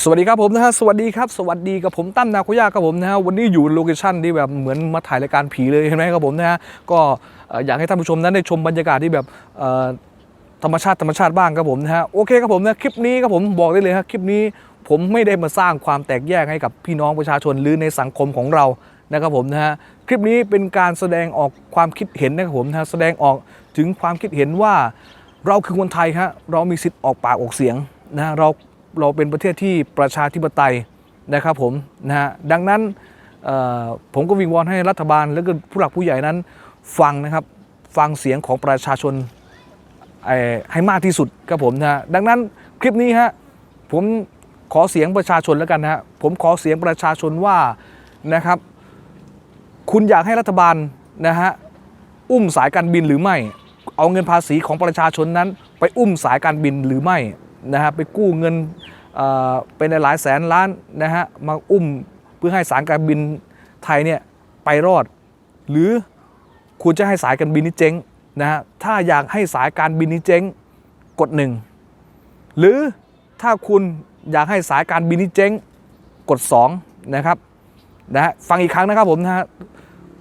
สวัสดีครับผมนะฮะสวัสดีครับสวัสดีกับผมตั้มนาคุยาครับผมนะฮะวันนี้อยู่โลเคชั่นที่แบบเหมือนมาถ่ายรายการผีเลยเห็นไหมครับผมนะฮะก็อยากให้ท่านผู้ชมนั้นได้ชมบรรยากาศที่แบบธรรมชาติธรรมชาติบ้างครับผมนะฮะโอเคครับผมนะคลิปนี้ครับผมบอกได้เลยครับคลิปนี้ผมไม่ได้มาสร้างความแตกแยกให้กับพี่น้องประชาชนหรือในสังคมของเรานะครับผมนะฮะคลิปนี้เป็นการแสดงออกความคิดเห็นนะครับผมนะะแสดงออกถึงความคิดเห็นว่าเราคือคนไทยครับเรามีสิทธิ์ออกปากออกเสียงนะเรา เราเป็นประเทศที่ประชาธิปไตยนะครับผมนะฮะดังนั้นผมก็วิงวอนให้รัฐบาลและก็ผู้หลักผู้ใหญ่นั้นฟังนะครับฟังเสียงของประชาชนให้มากที่สุดครับผมนะฮะดังนั้นคลิปนี้ฮะผมขอเสียงประชาชนแล้วกันนะฮะผมขอเสียงประชาชนว่านะครับ คุณอยากให้รัฐบาลนะฮะอุ้มสายการบินหรือไม่ เอาเงินภาษีของประชาชนนั้น ไปอุ้มสายการบินหรือไม่ นะฮะไปกู้เงินเป็นหลายแสนล้านนะฮะมาอุ้มเพื่อให้สายการบินไทยเนี่ยไปรอด หรือคุณจะให้สายการบินนี้เจ๊งนะฮะถ้าอยากให้สายการบินนี้เจ๊งกดหนึ่งหรือถ้าคุณอยากให้สายการบินนี้เจ๊งกดสองนะครับนะฮะฟังอีกครั้งนะครับผมนะฮะ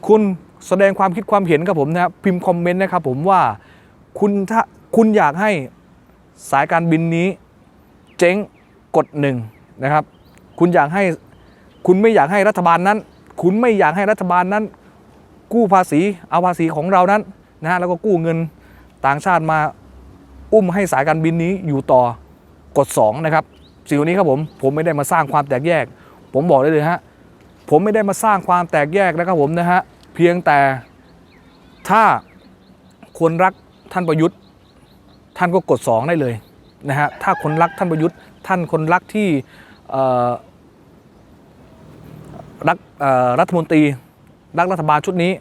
คุณแสดงความคิดความเห็นครับผมนะครับพิมพ์คอมเมนต์นะครับผมว่าคุณถ้าคุณอยากให้ สายการบินนี้เจ๊งกดหนึ่งนะครับ คุณอยากให้คุณไม่อยากให้รัฐบาลนั้น คุณไม่อยากให้รัฐบาลนั้น กู้ภาษีเอาภาษีของเรานั้นนะฮะแล้วก็กู้เงินต่างชาติมาอุ้มให้สายการบินนี้อยู่ต่อกด2นะครับสิ่งนี้ครับผมผมไม่ได้มาสร้างความแตกแยก ผมบอกได้เลยฮะผมไม่ได้มาสร้างความแตกแยกนะครับผมนะฮะเพียงแต่ถ้าคนรักท่านประยุทธ์ ท่านก็กด 2 ได้เลยนะฮะถ้าคนรักท่านประยุทธ์ ท่านคนรักที่รักรัฐมนตรี รักรัฐบาลชุดนี้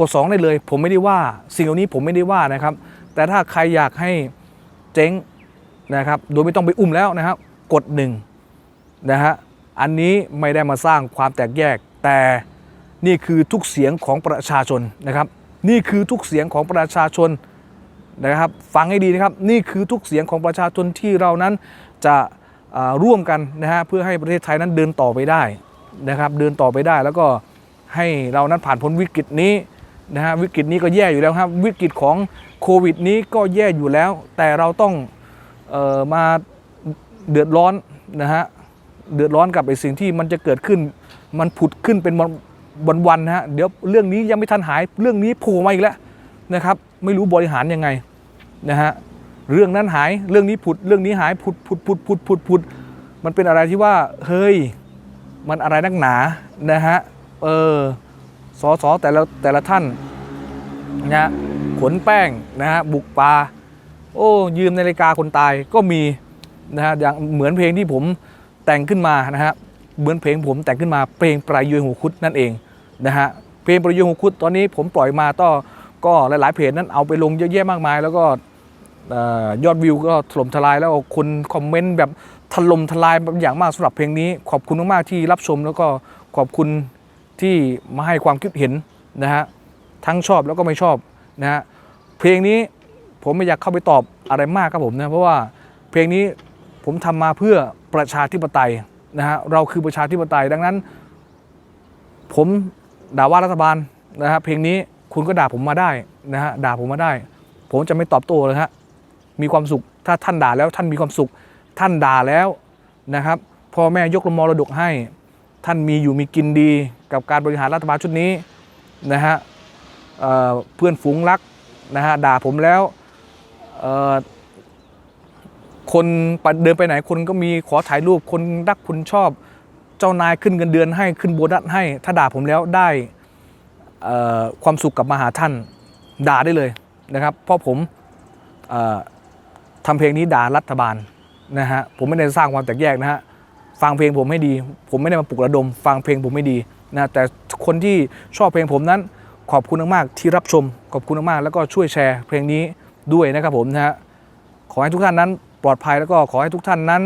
กด 2 ได้เลย ผมไม่ได้ว่าสิ่งเหล่านี้ผมไม่ได้ว่านะครับ แต่ถ้าใครอยากให้เจ๊งนะครับโดยไม่ต้องไปอุ้มแล้วนะครับกดหนึ่งนะฮะอันนี้ไม่ได้มาสร้างความแตกแยก แต่นี่คือทุกเสียงของประชาชนนะครับ นี่คือทุกเสียงของประชาชน นะครับฟังให้ดีนะครับ นี่คือทุกเสียงของประชาชนที่เรานั้นจะร่วมกันนะฮะเพื่อให้ประเทศไทยนั้นเดินต่อไปได้นะครับ เดินต่อไปได้แล้วก็ให้เรานั้นผ่านพ้นวิกฤตนี้นะฮะวิกฤตนี้ก็แย่อยู่แล้วครับ วิกฤตของโควิดนี้ก็แย่อยู่แล้ว แต่เราต้องออมาเดือดร้อนนะฮะเดือดร้อนกับไอ้สิ่งที่มันจะเกิดขึ้น มันผุดขึ้นเป็นวันวันวันๆนะฮะเดี๋ยวเรื่องนี้ยังไม่ทันหายเรื่องนี้โผล่มาอีกแล้ว นะครับ ไม่รู้บริหารยังไงนะฮะเรื่องนั้นหายเรื่องนี้ผุดเรื่องนี้หายผุดผุดผุดผุดผุดผุดมันเป็นอะไรที่ว่าเฮ้ยมันอะไรนักหนานะฮะเออสอสอแต่ละแต่ละท่านนะขนแป้งนะฮะบุกป่าโอ้ยืมนาฬิกาคนตายก็มีนะฮะอย่างเหมือนเพลงที่ผมแต่งขึ้นมานะฮะเหมือนเพลงผมแต่งขึ้นมาเพลงปลายยวยหูคุดนั่นเองนะฮะเพลงปลายยวยหูคุดตอนนี้ผมปล่อยมาก็ ก็หลาย ๆ เพจนั้นเอาไปลงเยอะแยะมากมาย แล้วก็ยอดวิวก็ถล่มทลายแล้วคนคอมเมนต์แบบถล่มทลายอย่างมากสำหรับเพลงนี้ ขอบคุณมากๆที่รับชมแล้วก็ขอบคุณที่มาให้ความคิดเห็นนะฮะทั้งชอบแล้วก็ไม่ชอบนะฮะเพลงนี้ผมไม่อยากเข้าไปตอบอะไรมากครับผมนะเพราะว่าเพลงนี้ผมทำมาเพื่อประชาธิปไตยนะฮะเราคือประชาธิปไตยดังนั้น ผมด่าว่ารัฐบาลนะฮะเพลงนี้ คุณก็ด่าผมมาได้นะฮะด่าผมมาได้ ผมจะไม่ตอบโต้เลยฮะมีความสุขถ้าท่านด่าแล้วท่านมีความสุข ท่านด่าแล้วนะครับพ่อแม่ยกมรดกให้ ท่านมีอยู่มีกินดีกับการบริหารรัฐบาลชุดนี้นะฮะเเพื่อนฝูงรักนะฮะด่าผมแล้วคนเดินไปไหนคนก็มีขอถ่ายรูปคนรักคุณชอบ เจ้านายขึ้นเงินเดือนให้ขึ้นโบนัสให้ ถ้าด่าผมแล้วได้ ความสุขกลับมาหาท่านด่าได้เลยนะครับ เพราะผมเอ่อทำเพลงนี้ด่ารัฐบาลนะฮะผมไม่ได้สร้างความแตกแยกนะฮะฟังเพลงผมให้ดี ผมไม่ได้มาปลุกระดม ฟังเพลงผมไม่ดีนะแต่คนที่ชอบเพลงผมนั้น ขอบคุณมากๆที่รับชม ขอบคุณมากๆแล้วก็ช่วยแชร์เพลงนี้ด้วยนะครับผมนะฮะขอให้ทุกท่านนั้นปลอดภัยแล้วก็ขอให้ทุกท่านนั้น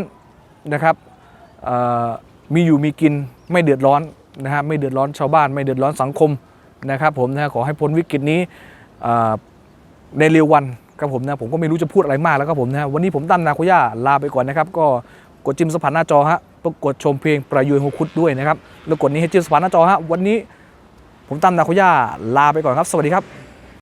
นะครับมีอยู่มีกินไม่เดือดร้อนนะฮะไม่เดือดร้อนชาวบ้าน ไม่เดือดร้อนสังคม นะครับผมนะขอให้พ้นวิกฤตนี้ในเร็ววันครับผมนะผมก็ไม่รู้จะพูดอะไรมากแล้วครับผมนะวันนี้ผมตั้มนาคุย่าลาไปก่อนนะครับ ก็กดจิ้มสะพานหน้าจอฮะกดชมเพลงประยุยฮคุดด้วยนะครับแล้วกดนี้ให้จิ้มสะพานหน้าจอฮะวันนี้ผมตั้มนาคุย่าลาไปก่อนครับ สวัสดีครับ